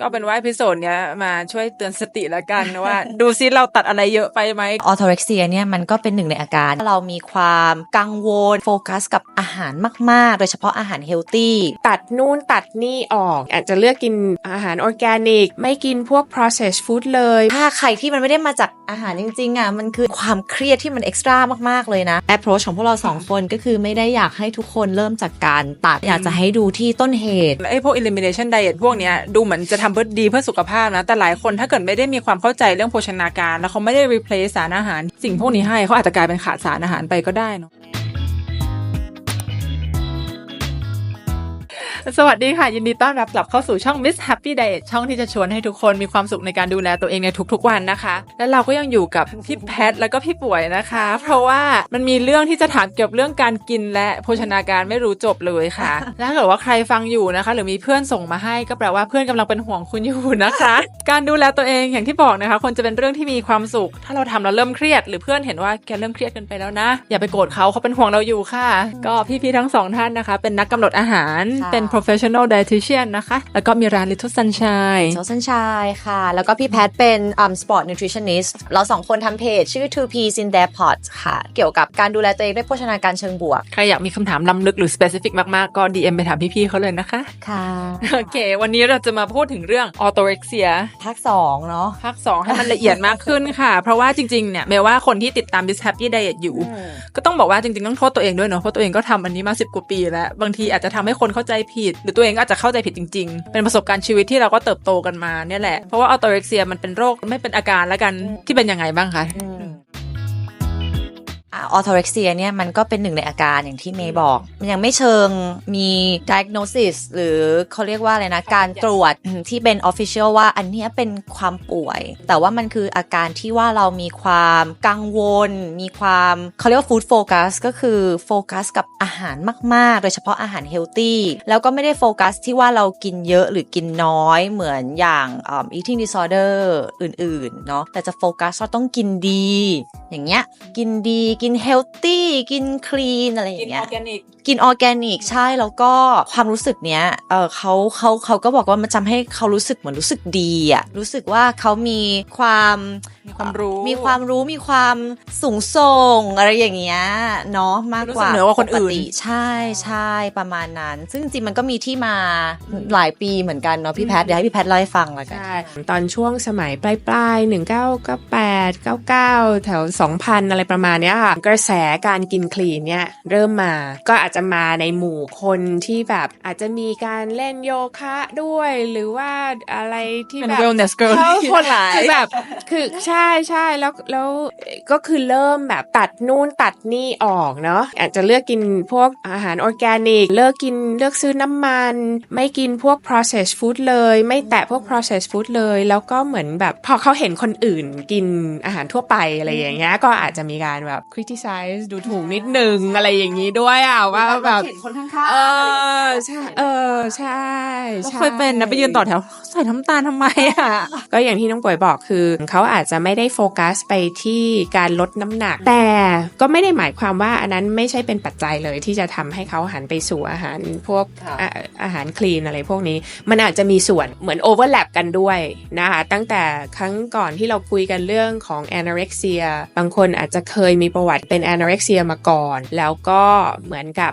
ก็เป็นว่าพิโซดเนี้ยมาช่วยเตือนสติแล้วกันว่า ดูซิเราตัดอะไรเยอะไปไหมออโทเร็กเซียเนี่ยมันก็เป็นหนึ่งในอาการเรามีความกังวลโฟกัสกับอาหารมาก ๆ โดยเฉพาะอาหารเฮลตี้ตัดนู่นตัดนี่ออก อาจจะเลือกกินอาหารออร์แกนิก ไม่กินพวก processed food เลย ถ้าใครที่มันไม่ได้มาจากอาหารจริง ๆ อะ มันคือความเครียดที่มันเอ็กซ์ตร้ามาก ๆ เลยนะ approach ของพวกเราสองคนก็คือไม่ได้อยากให้ทุกคนเริ่มจากการตัดอยากจะให้ดูที่ต้นเหตุไอ้พวก elimination diet พวกเนี้ยดูเหมือนจะทำเพื่อดีเพื่อสุขภาพนะ แต่หลายคนถ้าเกิดไม่ได้มีความเข้าใจเรื่องโภชนาการ แล้วเขาไม่ได้ replace สารอาหาร สิ่งพวกนี้ให้เขาอาจจะกลายเป็นขาดสารอาหารไปก็ได้เนาะ สวัสดีค่ะ ยินดีต้อนรับกลับเข้าสู่ช่อง Miss Happy Diet ช่องที่จะชวนให้ทุกคนมีความสุขในการดูแลตัวเองในทุกๆวันนะคะ และเราก็ยังอยู่กับพี่แพทแล้วก็พี่ป่วยนะคะ เพราะว่ามันมีเรื่องที่จะถามเกี่ยวกับเรื่องการกินและโภชนาการไม่รู้จบเลยค่ะและถ้าเกิดว่าใครฟังอยู่นะคะ หรือมีเพื่อนส่งมาให้ก็แปลว่าเพื่อนกำลังเป็นห่วงคุณอยู่นะคะ การดูแลตัวเองอย่างที่บอกนะคะควรจะเป็นเรื่องที่มีความสุข ถ้าเราทำแล้วเริ่มเครียด หรือเพื่อนเห็นว่าแกเริ่มเครียดเกินไปแล้วนะ อย่าไปโกรธเขาเขาเป็นห่วงเราอยู่ค่ะ ก็พี่ๆทั้งสองท่านนะคะ เป็นนักกำหนดอาหารค่ะเป็น professional dietitian นะคะ แล้วก็มีร้าน Little Sunshine โซสันชายค่ะ แล้วก็พี่แพทเป็น um, sport nutritionist เราสองคนทำเพจชื่อ 2 Ps in their pot ค่ะ เกี่ยวกับการดูแลตัวเองด้วยโภชนาการเชิงบวก ใครอยากมีคำถามล้ำลึกหรือ specific มากๆ ก็ DM ไปถามพี่ๆเขาเลยนะคะ ค่ะ โอเค วันนี้เราจะมาพูดถึงเรื่อง orthorexia ภาคสองเนาะภาค 2 ให้มันละเอียดมากขึ้นค่ะ เพราะว่าจริงๆ เนี่ยแม้ว่าคนที่ติดตาม This Happy Diet อยู่ ก็ต้องบอกว่าจริงๆ ต้องโทษตัวเองด้วยเนาะ เพราะตัวเองก็ทำอันนี้มา10กว่าปีแล้ว บางทีอาจจะทำให้คนเข้าใจผิดหรือตัวเองก็อาจจะเข้าใจผิดจริง ๆ เป็นประสบการณ์ชีวิตที่เราก็เติบโตกันมาเนี่ยแหละ เพราะว่า orthorexia มันเป็นโรคไม่เป็นอาการแล้วกันที่เป็นยังไงบ้างคะ ออโทเร็กเซียเนี่ยมันก็เป็นหนึ่งในอาการอย่างที่เมย์บอก มันยังไม่เชิงมี diagnosis หรือเขาเรียกว่าอะไรนะ การตรวจที่เป็น official ว่าอันเนี้ยเป็นความป่วย แต่ว่ามันคืออาการที่ว่าเรามีความกังวล มีความเขาเรียกว่า food focus ก็คือโฟกัสกับอาหารมาก ๆ โดยเฉพาะอาหารเฮลตี้แล้วก็ไม่ได้โฟกัสที่ว่าเรากินเยอะหรือกินน้อยเหมือนอย่างอ่า eating disorder อื่น ๆ เนาะแต่จะโฟกัสว่าต้องกินดี อย่างเงี้ยกินดีกินเฮลตี้กินคลีนอะไรอย่างเงี้ยกินออร์แกิก ออร์แกนิกใช่แล้วก็ความรู้สึกเนี้ยเออเขาเขาเขาก็บอกว่ามันทำให้เขารู้สึกเหมือนรู้สึกดีอะรู้สึกว่าเขามีความมีความรู้มีความรู้มีความสูงส่งอะไรอย่างเงี้ยเนาะมากกว่ารู้สึกเหนือกว่าคนอื่นปกติใช่ใช่ประมาณนั้น ซึ่งจริงๆมันก็มีที่มาหลายปีเหมือนกันเนาะพี่แพทย์เดี๋ยวให้พี่แพทย์เล่าให้ฟังแล้วกันใช่ตอนช่วงสมัยปลายปลายหนึ่งเก้าก็แปดเก้าเก้าแถวสองพันอะไรประมาณเนี้ยค่ะกระแสการกินคลีนเนี่ยเริ่มมาก็อาจจะมาในหมู่คนที่แบบอาจจะมีการเล่นโยคะด้วย หรือว่าอะไรที่เป็นแบบ wellness girl เขาคนหลายคือแบบ คือใช่ใช่แล้วแล้วก็คือเริ่มแบบตัดนู่นตัดนี่ออกเนาะอาจจะเลือกกินพวกอาหารออร์แกนิก เลิกกินเลือกซื้อน้ำมัน ไม่กินพวก processed food เลย ไม่แตะพวก processed food เลย แล้วก็เหมือนแบบพอเขาเห็นคนอื่นกินอาหารทั่วไปอะไรอย่างเงี้ยก็อาจจะมีการแบบ criticize ดูถูกนิดนึงอะไรอย่างนี้ด้วยอะว่าแบบเห็นคนข้างเออใช่เออใช่เราใช่เคยเป็นนะไปยืนต่อแถวใส่น้ำตาลทำไมอะก็อย่างที่น้องป่วยบอกคือเขาอาจจะไม่ได้โฟกัสไปที่การลดน้ำหนัก แต่ก็ไม่ได้หมายความว่าอันนั้นไม่ใช่เป็นปัจจัยเลยที่จะทำให้เขาหันไปสู่อาหารพวกค่ะอะอาหารคลีนอะไรพวกนี้ มันอาจจะมีส่วนเหมือนโอเวอร์แลปกันด้วยนะคะตั้งแต่ครั้งก่อนที่เราคุยกันเรื่องของ anorexia บางคนอาจจะเคยมีประวัติเป็น anorexia มาก่อน แล้วก็เหมือนกับ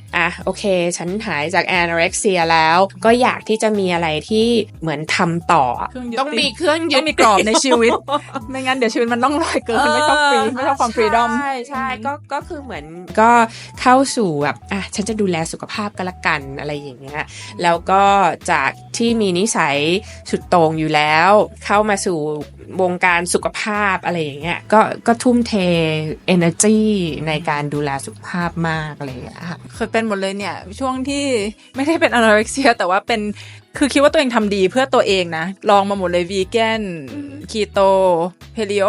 อะโอเค ฉันหายจาก anorexia แล้ว ก็อยากที่จะมีอะไรที่เหมือนทำต่อเครื่องยึดต้องมีเครื่องยึต้ดองมีกรอบในชีวิต ไม่งั้นเดี๋ยวชีวิตมันต้องลอยเกิน ไม่ชอบฟรีไม่ชอบความฟรีดอมใช่ใช่ก็ก็คือเหมือนก็เข้าสู่แบบอะฉันจะดูแลสุขภาพก็แล้วกันอะไรอย่างเงี้ยแล้วก็จากที่มีนิสัยสุดโต่งอยู่แล้ว เข้ามาสู่วงการสุขภาพอะไรอย่างเงี้ยก็ก็ทุ่มเท energy ในการดูแลสุขภาพมากอะไรอย่างเงี้ยค่ะเคยเป็นหมดเลยเนี่ยช่วงที่ไม่ได้เป็น anorexia แต่ว่าเป็นคือคิดว่าตัวเองทำดีเพื่อตัวเองนะ ลองมาหมดเลยวีแกนคีโตเพลีโอ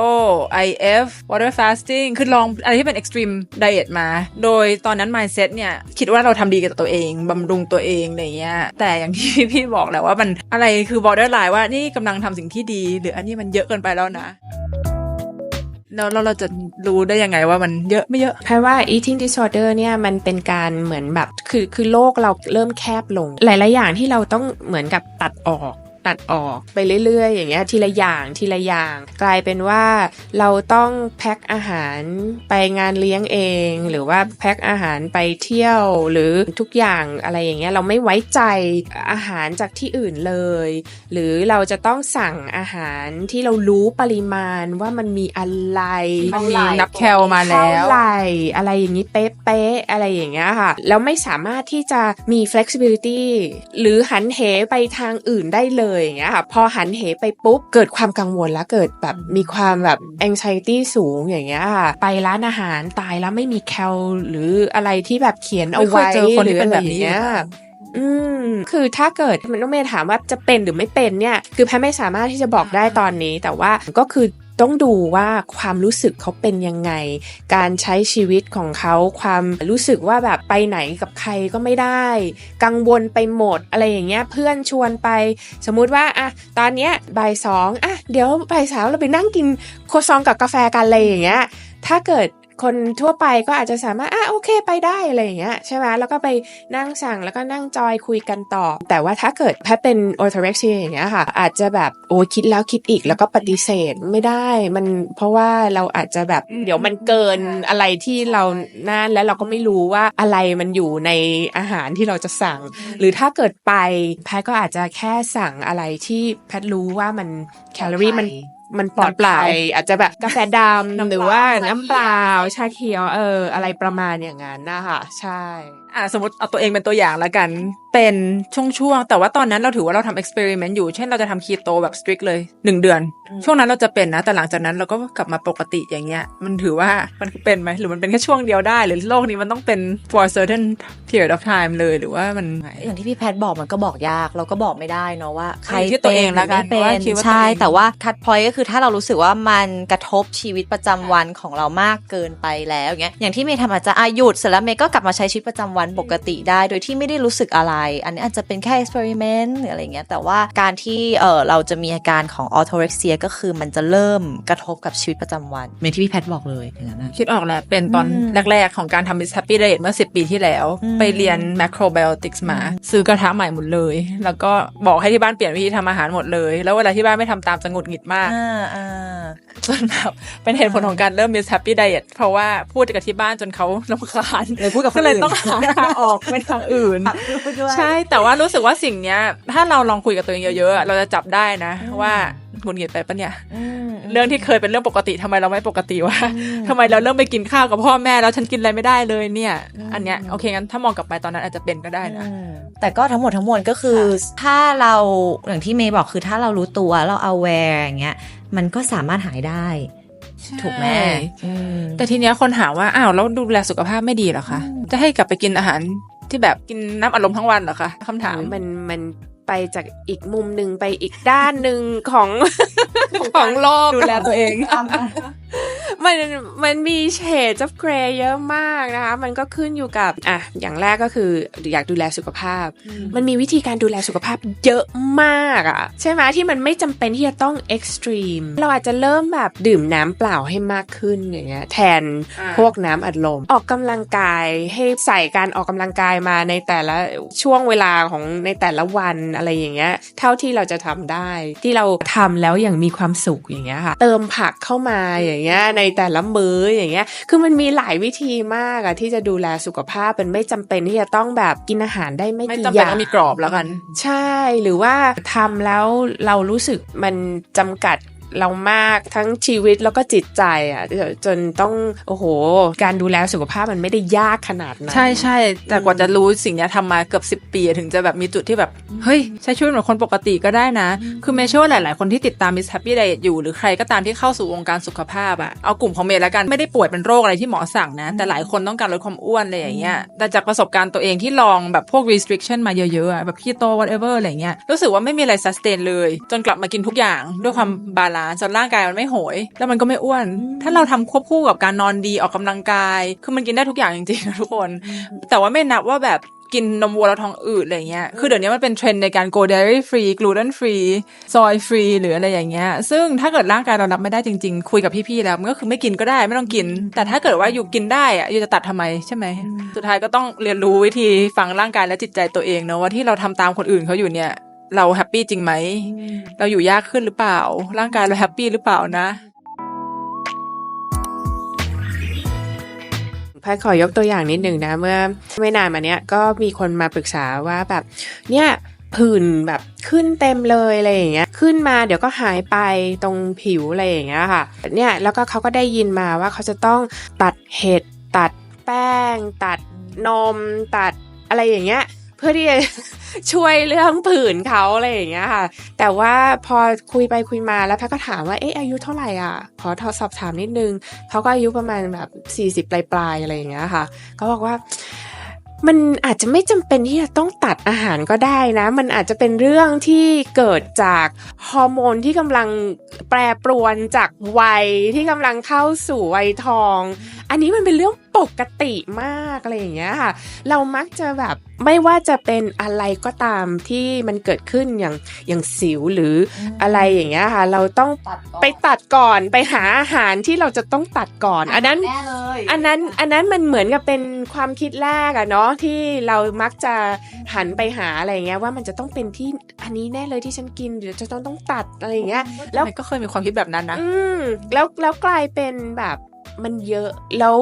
IF water fasting คือลองอะไรที่เป็น extreme diet มา โดยตอนนั้น mindset เนี่ยคิดว่าเราทำดีกับตัวเองบำรุงตัวเองอะไรเงี้ยแต่อย่างที่พี่บอกแหละว่ามันอะไรคือ borderline ว่านี่กำลังทำสิ่งที่ดี หรืออันนี้มันเยอะเกินไปแล้วนะแล้ว แล้วเราจะรู้ได้ยังไงว่ามันเยอะไม่เยอะแพรว่า eating disorder เนี่ยมันเป็นการเหมือนแบบคือคือโลกเราเริ่มแคบลง หลาย ๆ อย่างที่เราต้องเหมือนกับตัดออก ตัดออกไปเรื่อยๆ อย่างเงี้ยทีละอย่างทีละอย่าง กลายเป็นว่าเราต้องแพ็คอาหารไปงานเลี้ยงเอง หรือว่าแพ็คอาหารไปเที่ยวหรือทุกอย่างอะไรอย่างเงี้ยเราไม่ไว้ใจอาหารจากที่อื่นเลย หรือเราจะต้องสั่งอาหารที่เรารู้ปริมาณว่ามันมีอะไรมันมีนับแคลมาแล้วเท่าไหร่อะไรอย่างนี้เป๊ะๆอะไรอย่างเงี้ยค่ะแล้วไม่สามารถที่จะมี flexibility หรือหันเหไปทางอื่นได้เลยอย่างเงี้ยค่ะพอหันเหไปปุ๊บ เกิดความกังวลแล้วเกิดแบบมีความแบบ anxiety สูงอย่างเงี้ยค่ะไปร้านอาหารตายแล้วไม่มีแคลหรืออะไรที่แบบเขียนเอาไม่เคยไว้เจอคนหที่รือเป็นอะไรแบบอนี้ย่างเงี้ยอืมคือถ้าเกิดมันต้องเมย์ถามว่าจะเป็นหรือไม่เป็นเนี่ย คือแพทย์ไม่สามารถที่จะบอกได้ตอนนี้ แต่ว่าก็คือ ต้องดูว่าความรู้สึกเขาเป็นยังไง การใช้ชีวิตของเขาความรู้สึกว่าแบบไปไหนกับใครก็ไม่ได้ กังวลไปหมดอะไรอย่างเงี้ยเพื่อนชวนไป สมมุติว่าอะตอนเนี้ยบ่ายสองอะเดี๋ยวบ่ายสามเราไปนั่งกินโคซองกับกาแฟกันอะไรอย่างเงี้ยถ้าเกิด คนทั่วไปก็อาจจะสามารถอะโอเคไปได้อะไรอย่างเงี้ยใช่ไหมแล้วก็ไปนั่งสั่งแล้วก็นั่งจอยคุยกันต่อ แต่ว่าถ้าเกิดแพทย์เป็น orthorexia อย่างเงี้ยค่ะ อาจจะแบบโอ้ยคิดแล้วคิดอีกแล้วก็ปฏิเสธไม่ได้มันเพราะว่าเราอาจจะแบบเดี๋ยวมันเกินอะไรที่เรานั่นแล้วเราก็ไม่รู้ว่าอะไรมันอยู่ในอาหารที่เราจะสั่ง หรือถ้าเกิดไปแพทย์ก็อาจจะแค่สั่งอะไรที่แพทย์รู้ว่ามันแคลอรี่มัน มันปลอดน้ำเปล่าภัยอาจจะแบบกาแฟดำน้ำเปล่าหรือว่าน้ำเปล่าชาเขียวเออ อะไรประมาณอย่างนั้นนะคะใช่ อะสมมติเอาตัวเองเป็นตัวอย่างแล้วกัน เป็นช่วงๆ แต่ว่าตอนนั้นเราถือว่าเราทำเอ็กซ์เพร์เมนต์อยู่ เช่นเราจะทำคีโตแบบสตริกเลยหนึ่งเดือน ช่วงนั้นเราจะเป็นนะ แต่หลังจากนั้นเราก็กลับมาปกติอย่างเงี้ย มันถือว่ามันเป็นไหม หรือมันเป็นแค่ช่วงเดียวได้ หรือโลกนี้มันต้องเป็น for a certain period of time เลย หรือว่ามัน อย่างที่พี่แพทย์บอกมันก็บอกยาก เราก็บอกไม่ได้เนาะว่า ใครอยู่ที่ตัวเองแล้วกันป็นหรือว่าไม่คิเป็ดนว่าใช่ตัวเองแต่ว่าคัดพอยก็คือถ้าเรารู้สึกว่ามันกระทบชีวิตประจำวันของเรามากเกินไปแล้วอย่างเงี้ย อย่างที่เมย์ทำอาจจะอาหยุดเสร็จแล้วเมย์ก็กลับมาใช้ชีวิตประจำวันปกติได้ โดยที่ไม่ได้รู้สึกอะไร อันนี้อาจจะเป็นแค่เอ็กซ์เพร์เมนต์หรืออะไรเงี้ย แต่ว่าการที่เออเราจะมีอาการของออโทเร็กเซียก็คือมันจะเริ่มกระทบกับชีวิตประจำวันเมย์ที่พี่แพทย์บอกเลยอย่างนั้นนะคิดออกแล้วเป็นตอนอืมแรก ๆ ของการทำ Miss Happy Diet เมื่อ 10 ปีที่แล้วอืมไปเรียน macrobiotics มา ซื้อกระทะใหม่หมดเลย แล้วก็บอกให้ที่บ้านเปลี่ยนวิธีทำอาหารหมดเลย แล้วเวลาที่บ้านไม่ทำตามจะหงุดหงิดมากอ่าอ่าจนแบบเป็นเหตุผลของการเริ่ม Miss Happy Diet เพราะว่าพูดกับที่บ้านจนเขาลำคาญเลยพูดกับคนก็เลยอื่นต้องหาทางออกเป็นทางอื่นด้วยใช่แต่ว่ารู้สึกว่าสิ่งเนี้ย ถ้าเราลองคุยกับตัวเองเยอะๆอะเราจะจับได้นะ ว่าหงุดหงิดไปปะเนี่ยอืมเรื่องที่เคยเป็นเรื่องปกติทำไมเราไม่ปกติวะทำไมเราเริ่มไปกินข้าวกับพ่อแม่แล้วฉันกินอะไรไม่ได้เลยเนี่ย อันเนี้ยโอเคงั้นถ้ามองกลับไปตอนนั้นอาจจะเป็นก็ได้นะอืมแต่ก็ทั้งหมดทั้งมวลก็คือ ถ้าเราอย่างที่เมย์บอกคือถ้าเรารู้ตัวเราเอาแวร์อย่างเงี้ยมันก็สามารถหายได้ ถูกไหมอืมแต่ทีเนี้ยคนถามว่าอ้าวแล้วดูแลสุขภาพไม่ดีเหรอคะ จะให้กลับไปกินอาหารที่แบบกินน้ำอัดลมทั้งวันเหรอคะคำถามมันมันไปจากอีกมุมหนึ่งไปอีกด้านหนึ่งของของโลกดูแลตัวเอง มันมันมีเฉด of gray เยอะมากนะคะ มันก็ขึ้นอยู่กับอะอย่างแรกก็คืออยากดูแลสุขภาพ มันมีวิธีการดูแลสุขภาพเยอะมากอะใช่ไหมที่มันไม่จำเป็นที่จะต้อง extreme เราอาจจะเริ่มแบบดื่มน้ำเปล่าให้มากขึ้นอย่างเงี้ยแทนอ่าพวกน้ำอัดลม ออกกำลังกายให้ใส่การออกกำลังกายมาในแต่ละช่วงเวลาของในแต่ละวันอะไรอย่างเงี้ยเท่าที่เราจะทำได้ ที่เราทำแล้วอย่างมีความสุขอย่างเงี้ยค่ะ เติมผักเข้ามาอย่างเงี้ยในแต่ละมื้ออย่างเงี้ย คือมันมีหลายวิธีมากอะที่จะดูแลสุขภาพมันไม่จำเป็นที่จะต้องแบบกินอาหารได้ไม่ไม่กี่จำอเป็นย่างต้องมีกรอบแล้วกัน ใช่หรือว่าทำแล้วเรารู้สึกมันจำกัด เรามากทั้งชีวิตแล้วก็จิตใจอะจนต้องโอ้โห การดูแลสุขภาพมันไม่ได้ยากขนาดนั้นใช่ใช่แต่กว่าจะรู้สิ่งนี้ทำมาเกือบ10 ปีถึงจะแบบมีจุดที่แบบ เฮ้ย ใช้ชีวิตเหมือนคนปกติก็ได้นะ คือเมย์เชื่อว่าหลาย ๆ คนที่ติดตาม Miss Happy Diet อยู่ หรือใครก็ตามที่เข้าสู่วงการสุขภาพอะเอากลุ่มของเมย์แล้วกันไม่ได้ป่วยเป็นโรคอะไรที่หมอสั่งนะ แต่หลายคนต้องการลดความอ้วนอะไรอย่างเงี้ยแต่จากประสบการณ์ตัวเองที่ลองแบบพวก restriction มาเยอะ ๆ แบบ keto whatever อะไรเงี้ยรู้สึกว่าไม่มีอะไร sustain เลย จนกลับมากินทุกอย่างด้วยความบาลานซ์จนร่างกายมันไม่โหย แล้วมันก็ไม่อ้วน ถ้าเราทำควบคู่กับการนอนดีออกกำลังกาย คือมันกินได้ทุกอย่างจริงๆนะทุกคน แต่ว่าไม่นับว่าแบบกินนมวัวแล้วท้องอืดอะไรเงี้ย คือเดี๋ยวนี้มันเป็นเทรนด์ในการ go dairy free gluten free soy free หรืออะไรอย่างเงี้ย ซึ่งถ้าเกิดร่างกายเรารับไม่ได้จริง ๆ คุยกับพี่ๆแล้วมันก็คือไม่กินก็ได้ไม่ต้องกิน แต่ถ้าเกิดว่าอยู่กินได้อะอยู่จะตัดทำไมใช่ไหม สุดท้ายก็ต้องเรียนรู้วิธีฟังร่างกายและจิตใจตัวเองเนอะว่าที่เราทำตามคนอื่นเขาอยู่เนี่ย เราแฮปปี้จริงไหม เราอยู่ยากขึ้นหรือเปล่า ร่างกายเราแฮปปี้หรือเปล่านะแพทย์ขอยกตัวอย่างนิดหนึ่งนะ เมื่อไม่นานมาเนี้ยก็มีคนมาปรึกษาว่าแบบเนี่ยผื่นแบบขึ้นเต็มเลยอะไรอย่างเงี้ยขึ้นมาเดี๋ยวก็หายไปตรงผิวอะไรอย่างเงี้ยค่ะเนี่ยแล้วก็เขาก็ได้ยินมาว่าเขาจะต้องตัดเห็ดตัดแป้ง ตัดนมตัดอะไรอย่างเงี้ยเพื่อที่จะช่วยเรื่องผื่นเขาอะไรอย่างเงี้ยค่ะ แต่ว่าพอคุยไปคุยมาแล้วแพทย์ก็ถามว่าเอ๊ะอายุเท่าไหร่อะ ขอทสอบถามนิดนึงเขาก็อายุประมาณแบบ 40 ปลายๆอะไรอย่างเงี้ยค่ะเขาบอกว่ามันอาจจะไม่จำเป็นที่จะต้องตัดอาหารก็ได้นะ มันอาจจะเป็นเรื่องที่เกิดจากฮอร์โมนที่กำลังแปรปรวนจากวัยที่กำลังเข้าสู่วัยทอง อันนี้มันเป็นเรื่องปกติมากอะไรอย่างเงี้ยค่ะ เรามักจะแบบไม่ว่าจะเป็นอะไรก็ตามที่มันเกิดขึ้นอย่างอย่างสิวหรืออะไรอย่างเงี้ยค่ะ เราต้องไปตัดก่อนไปหาอาหารที่เราจะต้องตัดก่อน อันนั้นแน่เลยอันนั้นอันนั้นมันเหมือนกับเป็นความคิดแรกอะเนาะที่เรามักจะหันไปหาอะไรอย่างเงี้ยว่ามันจะต้องเป็นที่อันนี้แน่เลยที่ฉันกินเดี๋ยวจะต้องต้องตัดอะไรอย่างเงี้ย แล้แล้ววก็เคยมีความคิดแบบนั้นนะ อืมแล้วแล้วกลายเป็นแบบ มันเยอะแล้ว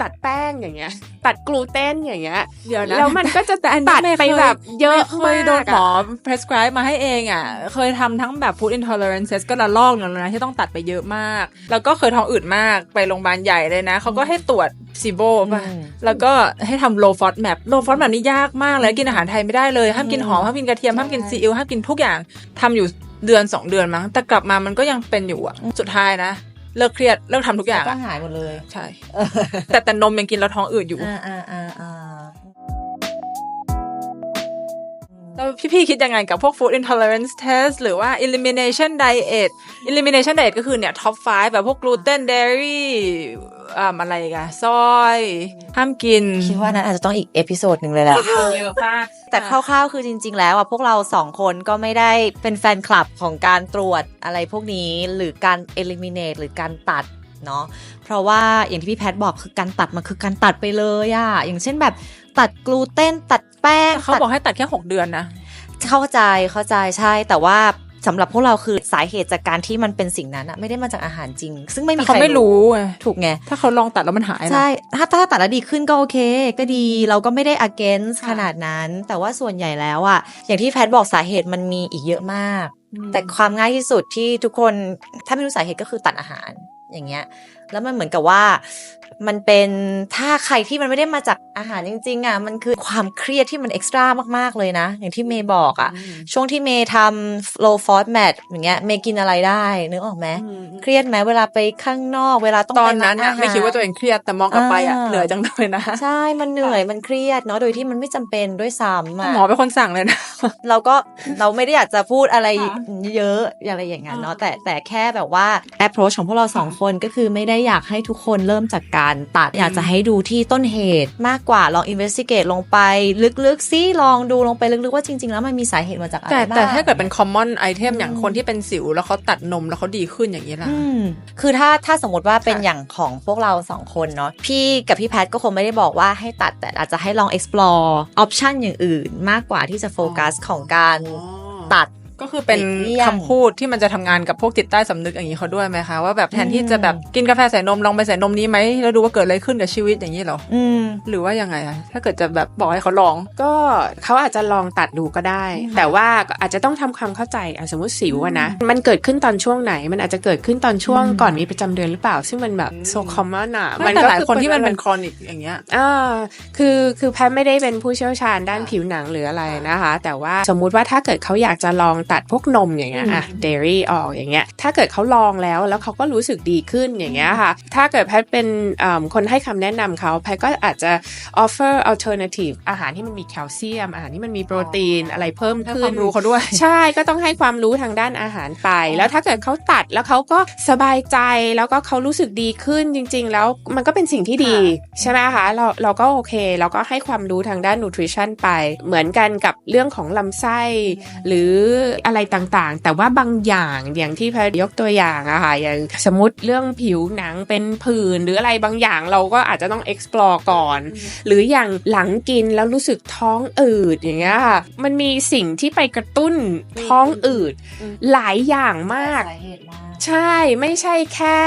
ตัดแป้งอย่างเงี้ย ตัดกลูเตนอย่างเงี้ยเดี๋ยวนะแล้วมันก็จะแต่อันนี้ตัดไม่ไปเคยแบบเยอะเคยโดนหมอากะ prescribe มาให้เองอะ เคยทำทั้งแบบ food intolerances ก็ละลอกหนึ่งแล้วนะที่ต้องตัดไปเยอะมาก แล้วก็เคยท้องอืดมากไปโรงพยาบาลใหญ่เลยนะ เขาก็ให้ตรวจซีโบป่ะอืมแล้วก็ให้ทำ low fat map low fat map นี่ยากมากเลยกินอาหารไทยไม่ได้เลยห้ามกินหอมห้ามกินกระเทียมห้ามกินซีอิ๊วห้ามกินทุกอย่างทำอยู่เดือนสองเดือนมั้งแต่กลับมามันก็ยังเป็นอยู่อะสุดท้ายนะ เลิกเครียดเลิกทำทุกอย่างก็อะหายหมดเลย ใช่แต่แต่นมยังกินแล้วท้องอืดอยู่อ่าอ่าอ่า พี่ๆคิดยังไงกับพวก food intolerance test หรือว่า elimination diet elimination diet ก็คือเนี่ย top 5 แบบพวก gluten dairy อ่าอะไรกันซอย ห้ามกิน คิดว่านั้นอาจจะต้องอีกเอพิโซดหนึ่งเลยแหละเยอะมากแต่คร่าวๆคือจริง ๆ แล้วอะพวกเราสองคนก็ไม่ได้เป็นแฟนคลับของการตรวจอะไรพวกนี้หรือการ eliminate หรือการตัดเนาะเพราะว่าอย่างที่พี่แพทย์บอกคือการตัดมันคือการตัดไปเลยอะอย่างเช่นแบบตัดกลูเตนตัด แป้งเขาตัดบอกให้ตัดแค่ 6 เดือนนะ เข้าใจเข้าใจใช่แต่ว่าสำหรับพวกเราคือสาเหตุจากการที่มันเป็นสิ่งนั้นอะไม่ได้มาจากอาหารจริง ซึ่งไม่มีแต่เขาใครไม่รู้ไงถูกไงถ้าเขาลองตัดแล้วมันหายนะใช่ถ้าถ้าตัดแล้วดีขึ้นก็โอเค ก็ดีเราก็ไม่ได้ against ขนาดนั้น แต่ว่าส่วนใหญ่แล้วอะอย่างที่แพทย์บอกสาเหตุมันมีอีกเยอะมาก แต่ความง่ายที่สุดที่ทุกคนถ้าไม่รู้สาเหตุก็คือตัดอาหารอย่างเงี้ย แล้วมันเหมือนกับว่า มันเป็นถ้าใครที่มันไม่ได้มาจากอาหารจริง ๆอะมันคือความเครียดที่มันเอ็กซ์ตร้ามากๆเลยนะ อย่างที่เมย์บอกอะ ช่วงที่เมย์ทำ low FODMAP อย่างเงี้ยเมย์กินอะไรได้นึกออกไหมเครียดไหมเวลาไปข้างนอกเวลาต้องตอไปนนั้นร้อะอาหารไม่คิดว่าตัวเองเครียดแต่มองกลับไปอะอ่าเหนื่อยจังเลยนะใช่มันเหนื่อยมันเครียดเนาะโดยที่มันไม่จำเป็นด้วยซ้ำอะหมอเป็นคนสั่งเลยนะเราก็เราไม่ได้อยากจะพูดอะไรเยอะอะไรอย่างนั้นเนาะแต่แต่แค่แบบว่า approach ของพวกเราสองคนก็คือไม่ได้อยากให้ทุกคนเริ่มจากการตัด อยากจะให้ดูที่ต้นเหตุมากกว่าลอง investigate ลงไป ลึกๆซิลองดูลงไปลึกๆว่าจริง ๆ แล้วมันมีสาเหตุมาจากอะไรแต่บ้างแต่ถ้าเกิดเป็น common item อย่างคนที่เป็นสิว แล้วเขาตัดนมแล้วเขาดีขึ้นอย่างนี้ล่ะอืมคือถ้าถ้าสมมติว่าเป็นค่ะอย่างของพวกเราสองคนเนาะพี่กับพี่แพทก็คงไม่ได้บอกว่าให้ตัดแต่อาจจะให้ลอง explore option อย่างอื่น มากกว่าที่จะโฟกัสของการตัด ก็คือเป็นหลีกเลี่ยงคำพูดที่มันจะทำงานกับพวกจิตใต้สำนึกอย่างนี้เขาด้วยไหมคะว่าแบบแทนที่จะแบบกินกาแฟใส่นมลองไปใส่นมนี้ไหมแล้วดูว่าเกิดอะไรขึ้นกับชีวิตอย่างนี้เหรออืมหรือว่ายังไงอะถ้าเกิดจะแบบบอกให้เขาลอง ก็เขาอาจจะลองตัดดูก็ได้ แต่ว่าก็อาจจะต้องทำความเข้าใจอะสมมติสิวอะนะมันเกิดขึ้นตอนช่วงไหน มันอาจจะเกิดขึ้นตอนช่วงก่อนมีประจำเดือนหรือเปล่า ซึ่งมันแบบโซคอมมอนอะไม่แต่หลายก็อคนที่มันเป็นอะไรครอนิกอย่างเงี้ยอ่าคือคือแพทย์ไม่ได้เป็นผู้เชี่ยวชาญด้านผิวหนังหรืออะไรนะคะ แต่ว่าสมมุติว่าถ้าเกิดเขาอยากจะลองตัดพวกนมอย่างเงี้ยอะเดรี่ออกอย่างเงี้ยถ้าเกิดเขาลองแล้วแล้วเขาก็รู้สึกดีขึ้นอย่างเงี้ยค่ะ ถ้าเกิดแพทย์เป็นอ่าคนให้คำแนะนำเขาแพทย์ก็อาจจะ offer alternative อาหารที่มันมีแคลเซียม อาหารที่มันมีโปรตีนอะไรเพิ่มให้ขึ้คนวามรู้เขาด้วย ใช่ก็ต้องให้ความรู้ทางด้านอาหารไป แล้วถ้าเกิดเขาตัดแล้วเขาก็สบายใจแล้วก็เขารู้สึกดีขึ้นจริง ๆ แล้วมันก็เป็นสิ่งที่ดีใช่ไหมคะเราเราก็โอเคเราก็ให้ความรู้ทางด้าน nutrition ไป เหมือนกันกับเรื่องของลำไส้ หรืออะไรต่างๆ แต่ว่าบางอย่างอย่างที่แพทยกตัวอย่างอะค่ะอย่างสมมติเรื่องผิวหนังเป็นผื่นหรืออะไรบางอย่างเราก็อาจจะต้อง explore ก่อน หรืออย่างหลังกินแล้วรู้สึกท้องอืดอย่างเงี้ยค่ะมันมีสิ่งที่ไปกระตุ้นท้องอืดหลายอย่างมากสาเหตุมาก ใช่ไม่ใช่แค่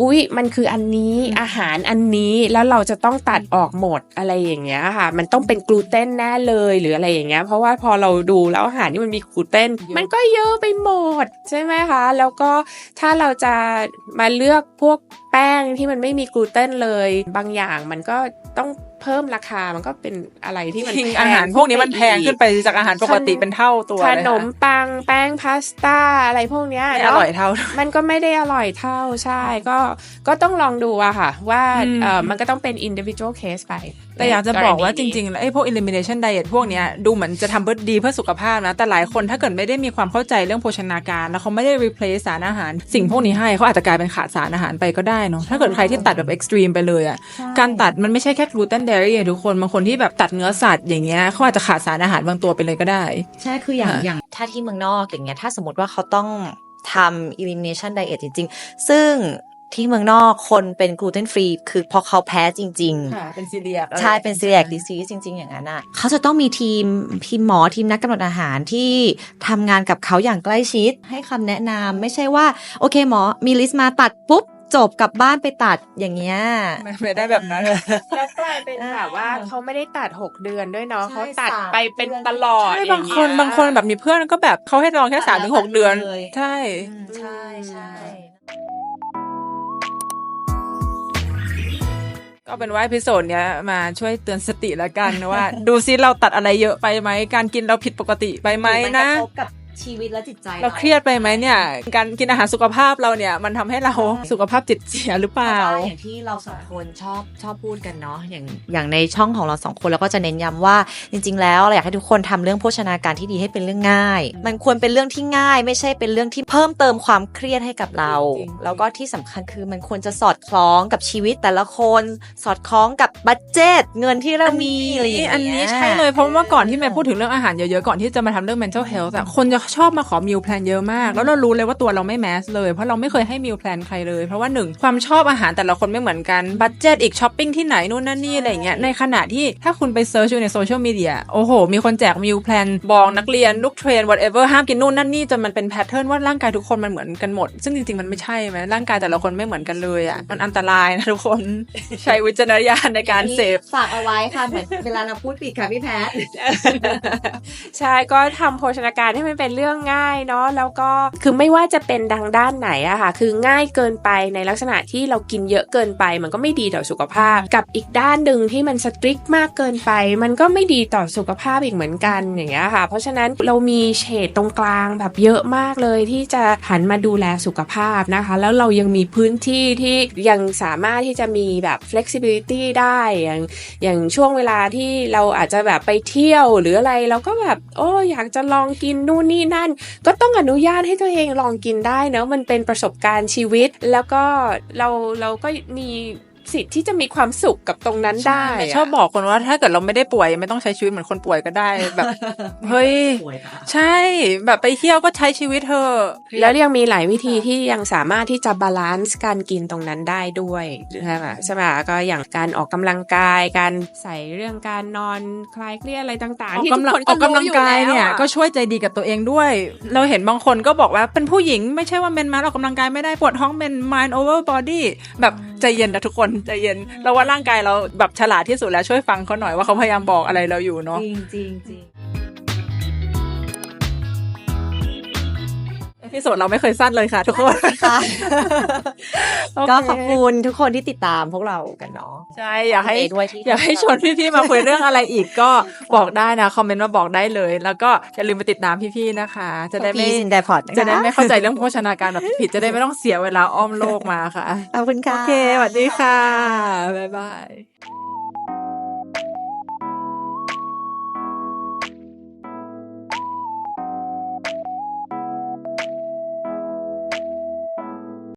อุ๊ย มันคืออันนี้อาหารอันนี้แล้วเราจะต้องตัดออกหมดอะไรอย่างเงี้ยค่ะ มันต้องเป็นกลูเตนแน่เลยหรืออะไรอย่างเงี้ยเพราะว่าพอเราดูแล้วอาหารที่มันมีกลูเตนมันก็เยอะไปหมดใช่ไหมคะ แล้วก็ถ้าเราจะมาเลือกพวกแป้งที่มันไม่มีกลูเตนเลย บางอย่างมันก็ต้อง เพิ่มราคามันก็เป็นอะไรที่มันจริงแพงอาหารพวกนี้มันแพงขึ้นไปจากอาหารปกติเป็นเท่าตัวขเลยนมปังแป้งพาสต้าอะไรพวกเนี้ยไม่อเนาะร่อยเท่า มันก็ไม่ได้อร่อยเท่าใช่ก็ก็ต้องลองดูอะค่ะ ว่าอืมเออมันก็ต้องเป็น individual case ไป แต่อยากจะบอกว่าจในณีนี้ริงๆแล้วไอ้พวก elimination diet พวกเนี้ยดูเหมือนจะทำเพื่อดีเพื่อสุขภาพนะ แต่หลายคนถ้าเกิดไม่ได้มีความเข้าใจเรื่องโภชนาการ แล้วเขาไม่ได้ replace สารอาหาร สิ่งพวกนี้ให้เขาอาจจะกลายเป็นขาดสารอาหารไปก็ได้เนาะถ้าเกิดใครที่ตัดแบบ extreme ไปเลยอะ่ะการตัดมันไม่ใช่แค่ gluten dairy อะทุกคนบางคนที่แบบตัดเนื้อสัตว์อย่างเงี้ยเขาอาจจะขาดสารอาหารบางตัวไปเลยก็ได้ ใช่คืออย่างค่ะอย่างถ้าที่เมืองนอกอย่างเงี้ยถ้าสมมติว่าเขาต้องทำ elimination diet จริง ๆ ซึ่ง ที่เมืองนอกคนเป็นกลูเตนฟรีคือพอเขาแพ้จริงๆเป็นซีเรียกใช่เป็น celiac disease จริง ๆ อย่างนั้นอะเขาจะต้องมีทีมทีมหมอทีมนักกำหนดอาหารที่ทำงานกับเขาอย่างใกล้ชิด ให้คำแนะนำไม่ใช่ว่า โอเคหมอมีลิสต์มาตัดปุ๊บ จบกลับบ้านไปตัดอย่างเงี้ย ไม่ได้แบบนั้น แล้วกลายเป็นแบบว่าเขาไม่ได้ตัด6เดือนด้วยเนาะใช่เขาตัดสามไปเป็นตลอดใช่อย่บางเยคนบางคนแบบมีเพื่อนก็แบบเขาให้ลองแค่ตัสาดมแล้วถึงหกตัดเดือน เลย ใช่ อืมใช่ใช่ ก็เป็นว่าพิโซดเนี้ยมาช่วยเตือนสติแล้วกันว่า ดูซิเราตัดอะไรเยอะไปไหมการกินเราผิดปกติไปไหมนะกระทบกับ ชีวิตและจิตใจเราเครียดไปไหมเนี่ย การกินอาหารสุขภาพเราเนี่ย มันทำให้เราสุขภาพจิตเสียหรือเปเพล่าราะว่าอย่างที่เราสองคนชอบชอบพูดกันเนาะอย่างอย่างในช่องของเราสองคนเราก็จะเน้นย้ำว่าจริง ๆ แล้วเราอยากให้ทุกคนทำเรื่องโภชนาการที่ดีให้เป็นเรื่องง่าย มันควรเป็นเรื่องที่ง่าย ไม่ใช่เป็นเรื่องที่เพิ่มเติมความเครียดให้กับเราจริงๆแล้วก็ที่สำคัญคือมันควรจะสอดคล้องกับชีวิตแต่ละคนสอดคล้องกับบัตเจตเงินที่เรามีอะไรอย่างเงี้ยอันนี้ใช่เลยเพราะว่าก่อนที่แม่พูดถึงเรื่องอาหารเยอะๆก่อนที่จะมาทำเรื่อง mental health อะคนจะชอบมาขอ meal plan เยอะมาก แล้วเรารู้เลยว่าตัวเราไม่แมสเลยเพราะเราไม่เคยให้ meal plan ใครเลย เพราะว่าหนึ่งความชอบอาหารแต่ละคนไม่เหมือนกันบัตเจตอีกช้อปปิ้งที่ไหนนู่นนั่นนี่อะไรอย่างเงี้ยในขณะที่ถ้าคุณไปเซิร์ชอยู่ในโซเชียลมีเดียโอ้โห มีคนแจก meal plan บอกนักเรียนลูกเทรน whatever ห้ามกินนู่นนั่นนี่จนมันเป็นแพทเทิร์นว่าร่างกายทุกคนมันเหมือนกันหมด ซึ่งจริงๆมันไม่ใช่ไหมร่างกายแต่ละคนไม่เหมือนกันเลยอะมันอันตรายนะทุกคนใช้วิจารณญาณในการเสพฝากเอาไว้ค่ะเหมือนเวลาเราพูดผิดค่ะพี่แพทใช่ก็ทำโภชนาการให้มันเป็นเรื่องง่ายเนาะแล้วก็คือไม่ว่าจะเป็นดังด้านไหนอะค่ะคือง่ายเกินไปในลักษณะที่เรากินเยอะเกินไป มันก็ไม่ดีต่อสุขภาพ กับอีกด้านหนึ่งที่มันสตริกมากเกินไป มันก็ไม่ดีต่อสุขภาพอีกเหมือนกันอย่างเงี้ยค่ะ เพราะฉะนั้นเรามีเฉดตรงกลางแบบเยอะมากเลยที่จะหันมาดูแลสุขภาพนะคะ แล้วเรายังมีพื้นที่ที่ยังสามารถที่จะมีแบบ flexibility ได้อย่างอย่างช่วงเวลาที่เราอาจจะแบบไปเที่ยวหรืออะไรเราก็แบบโอ้อยากจะลองกินนู่นนี่นั่น ก็ต้องอนุญาตให้ตัวเองลองกินได้เนอะมันเป็นประสบการณ์ชีวิต แล้วก็เราเราก็มี สิทธิ์ที่จะมีความสุขกับตรงนั้นได้ะชอบบอกคนว่าถ้าเกิดเราไม่ได้ป่วย ไม่ต้องใช้ชีวิตเหมือนคนป่วยก็ได้แบบเฮ้ยใช่ แบบไปเที่ยวก็ใช้ชีวิตเธอะแล้วยังมีหลายวิธีที่ยังสามารถที่จะบาลานซ์การกินตรงนั้นได้ด้วยใช่ไหมใช่ไหมก็อย่างการออกกำลังกายการใส่เรื่องการนอนคลายเครียดอะไรต่างออๆกที่ทุกกำลังคนออกกำลังกายเนี่ยรู้อก็แล้วอะช่วยใจดีกับตัวเองด้วย เราเห็นบางคนก็บอกว่าเป็นผู้หญิงไม่ใช่ว่าเมนมาออกกำลังกายไม่ได้ปวดท้องเมน mind over body แบบใจเย็นนะทุกคนใจเย็น เราว่าร่างกายเราแบบฉลาดที่สุดแล้วช่วยฟังเขาหน่อยว่าเขาพยายามบอกอะไรเราอยู่เนาะจริงจริง พิสูจน์เราไม่เคยสั้นเลยค่ะ ทุกคนค่ะโอเคก็ขอบคุณทุกคนที่ติดตามพวกเรากันเนาะใช่อยากให้เอด้วยที่อยากให้ชวนพี่ๆมาคุยเรื่องอะไรอีกก็บอกได้นะคอมเมนต์มาบอกได้เลย แล้วก็อย่าลืมไปติดตามพี่ๆนะคะ จะได้ไม่พีซินไดพอดจะได้ไม่เข้าใจเรื่องโภชนาการแบบผิดๆจะได้ไม่ต้องเสียเวลาอ้อมโลกมาค่ะขอบคุณค่ะโอเคสวัสดีค่ะบ๊ายบาย